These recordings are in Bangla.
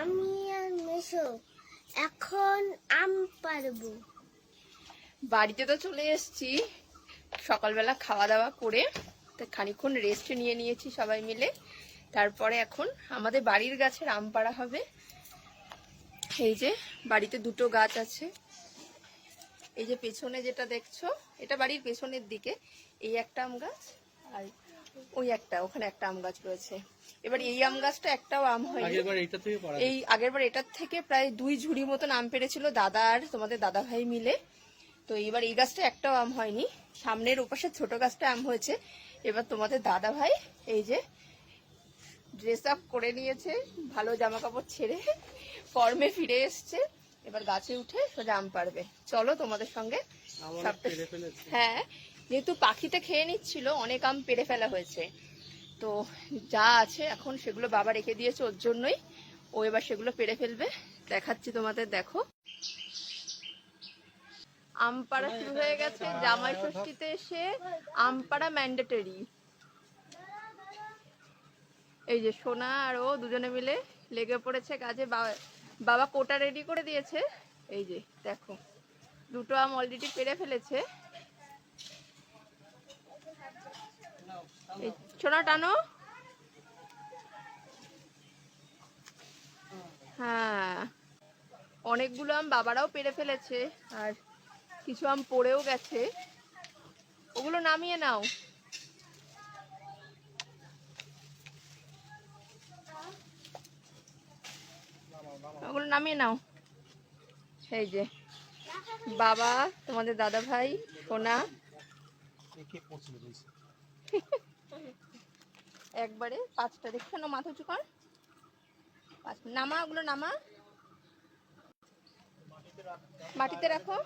আমি আর মেশো, এখন আম বাড়িতে তো চলে এসেছি। সকালবেলা খাওয়া দাওয়া করে তো খানিকক্ষণ রেস্ট নিয়ে নিয়েছি সবাই মিলে। তারপরে এখন আমাদের বাড়ির গাছের আম পাড়া হবে। এই যে বাড়িতে দুটো গাছ আছে। এই যে পেছনে যেটা দেখছ, এটা বাড়ির পেছনের দিকে। এই একটা আম গাছ আর ওই একটা ওখানে একটা আম গাছ রয়েছে। এবার এই আম গাছটা একটাও আম হয়নি। এই আগেরবার এটার থেকে প্রায় দুই ঝুড়ি মতন আম পেরেছিল দাদা আর তোমাদের দাদা ভাই মিলে। তো এবার এই গাছটা একটাও আম হয়নি। সামনের ওপাশে ছোট গাছটা আম হয়েছে। এবার তোমাদের দাদা ভাই এই যে ড্রেস আপ করে নিয়েছে ভালো জামা কাপড় ছেড়ে ফর্মে ফিরে এসছে। এবার গাছে উঠে সোজা আম পারবে চলো তোমাদের সঙ্গে হ্যাঁ যেহেতু পাখিতে খেয়ে নিচ্ছিল, অনেক আম পেরে ফেলা হয়েছে। তো যা আছে এখন সেগুলো বাবা রেখে দিয়েছে ওর জন্যই। ও এবার সেগুলো পেরে ফেলবে। দেখাচ্ছি তোমাদের, দেখো। আম পাড়া শুরু হয়ে গেছে জামাই ষষ্ঠীতে এসে। আম পাড়া ম্যান্ডেটরি এই যে সোনা আর ও দুজনে মিলে লেগে পড়েছে কাজে। বাবা কোটা রেডি করে দিয়েছে। এই যে, দেখো। দুটো আম অলরেডি পেরে ফেলেছে এই সোনা টানো। হ্যাঁ। অনেকগুলো আম বাবারাও পেরে ফেলেছে, আর কিছু আম পড়েও গেছে। ওগুলো নামিয়ে নাও। ওগুলো নামিয়ে নাও। এই যে, বাবা, তোমাদের দাদা ভাই সোনা একবারে পাঁচটা দেখছ না মাথা উঁচু কর। পাঁচ নামা ওগুলো নামা। মাটিতে রাখো।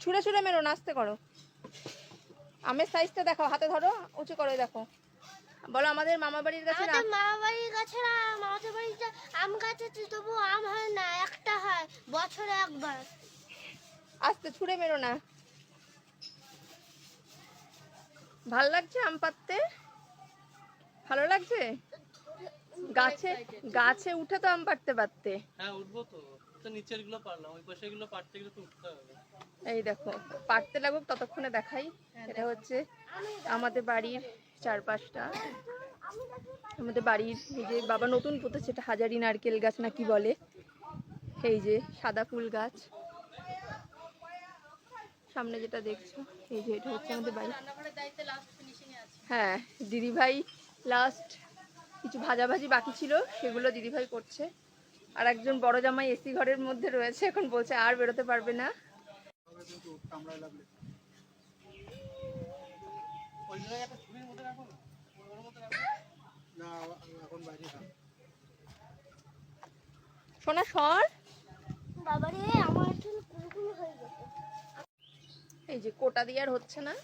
ছুঁড়ে ছুঁড়ে মেরো নাচতে করো। আমের সাইজটা দেখো হাতে ধরো উঁচু করো দেখো। বলো আমাদের মামা বাড়ির কাছে আমাদের মামা বাড়ির গাছের আম আমাদের বাড়িতে আম গাছ তবু আম হয় না একটা হয় বছরে একবার। আস্তে ছুঁড়ে মেরো না। ভালো লাগছে আম পাততে ভালো লাগছে? গাছে গাছে উঠে তো আম পাড়তে পারতে হ্যাঁ উঠবো তো। তো নিচেরগুলো পারলাম ওই পাশে গুলো পারতে গেলে তো উঠতে হবে। এই দেখো পারতে লাগুক ততক্ষণে দেখাই। এটা হচ্ছে আমাদের বাড়ির চারপাশটা। আমাদের বাড়ির এই যে বাবা নতুন পুঁতেছে এটা হাজারি নারকেল গাছ না কি বলে? এই যে সাদা ফুল গাছ। সামনে যেটা দেখছ, এই যে এটা হচ্ছে আমাদের বাড়ি। হ্যাঁ দিদিভাই লাস্ট কিছু ভাজাভাজি বাকি ছিল, সেগুলো দিদিভাই করছে। আর একজন বড় জামাই এসি ঘরের মধ্যে রয়েছে, এখন বলছে আর বেরোতে পারবে না। সোনা, সর। বাবারে, আমার চুল কুলকুল হয়ে গেছে। এই যে কোটা দিয়ে আর হচ্ছে না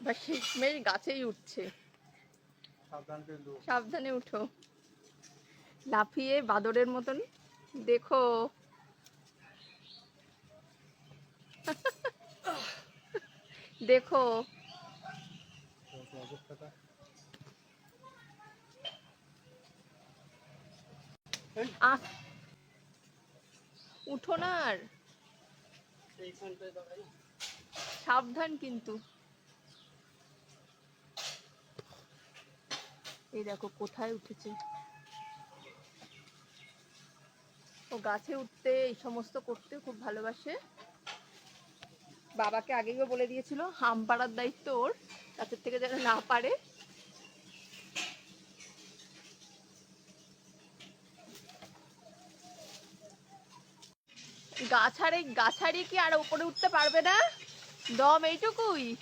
বা শেষমেশ গাছেই উঠছে। সাবধানে উঠো। লাফিয়ে বাদরের মতন দেখো। দেখো। উঠো না আর। সাবধান কিন্তু। এই দেখো, কোথায় উঠেছে? ও গাছে উঠতে এই সমস্ত করতে খুব ভালোবাসে। বাবাকে আগেই ও বলে দিয়েছিল, হাম পাড়ার দায়িত্ব ওর গাছের থেকে যেন না পারে। গাছারে, গাছারি কি আর উপরে উঠতে পারবে না? দম এইটুকুই।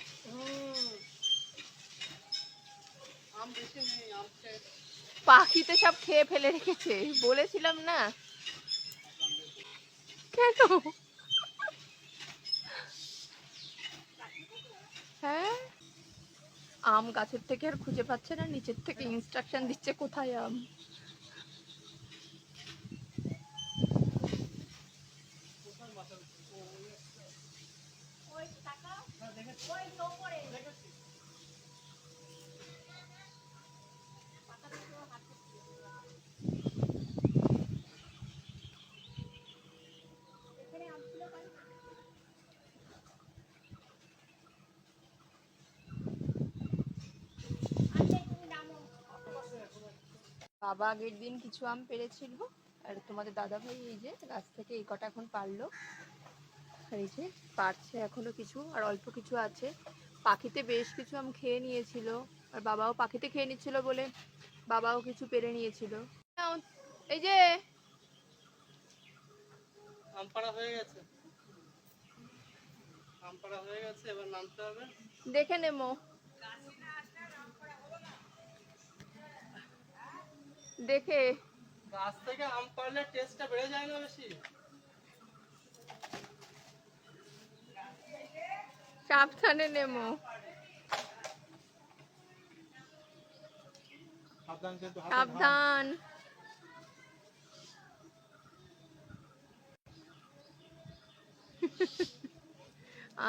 পাখিতে সব খেয়ে ফেলে রেখেছে, বলেছিলাম না। কেন? হ্যাঁ? আম গাছের থেকে আর খুঁজে পাচ্ছে না, নিচের থেকে ইনস্ট্রাকশন দিচ্ছে কোথায় আম? বাবা আগের দিন কিছু আম পেরেছিল। আর তোমাদের দাদা ভাই এই যে গাছ থেকে এই কটা এখন পারল। আর এই যে পারছে এখনও কিছু আর অল্প কিছু আছে। পাখিতে বেশ কিছু আম খেয়ে নিয়েছিল আর বাবাও পাখিতে খেয়ে নিচ্ছিল বলে বাবাও কিছু পেরে নিয়েছিল। এই যে। আম পাড়া হয়ে গেছে। আম পাড়া হয়ে গেছে এবার নামতে হবে। দেখে নেমো। দেখে। গাছ থেকে আম পাড়লে টেস্টটা বেড়ে যায় না বেশি। সাবধানে নেমো। সাবধান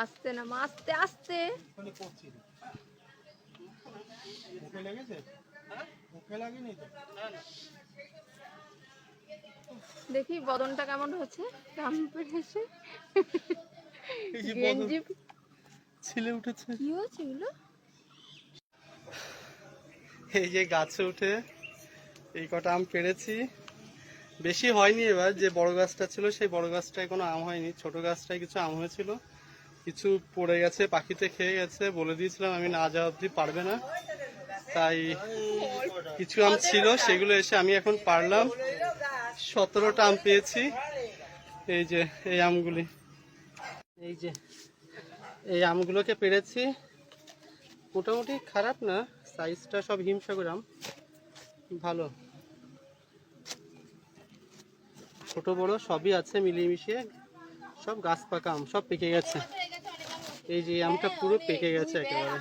আস্তে না আস্তে আস্তে। লেগেছে? লাগেনি তো? দেখি বদনটা কেমন হচ্ছে রাম পেরেছে এই যে বদন। গেঞ্জি ছিলে উঠেছে। কি হচ্ছে এগুলো? এই যে গাছে উঠে এই কটা আম পেড়েছি। বেশি হয়নি এবার যে বড় গাছটা ছিল সেই বড় গাছটায় কোনো আম হয়নি। ছোট গাছটায় কিছু আম হয়েছিল। কিছু পড়ে গেছে পাখিতে খেয়ে গেছে। বলে দিয়েছিলাম আমি না যাওয়া অব্দি পারবে না। তাই কিছু আম ছিল, সেগুলো এসে আমি এখন পারলাম। সতেরোটা আম পেয়েছি। এই যে, এই আমগুলি। এই যে, এই আমগুলোকে পেরেছি। মোটামুটি খারাপ না, সাইজটা সব হিমসাগর আম। ভালো। ছোট, বড় সবই আছে মিলিয়ে মিশিয়ে। সব গাছ পাকা আম, সব পেকে গেছে। এই যে আমটা পুরো পেকে গেছে একেবারে।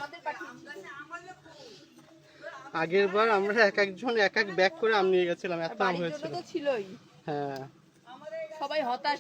আগের বার আমরা এক একজন এক এক ব্যাগ করে আম নিয়ে গেছিলাম এত আম হয়েছিল। ছিলই। হ্যাঁ। সবাই হতাশ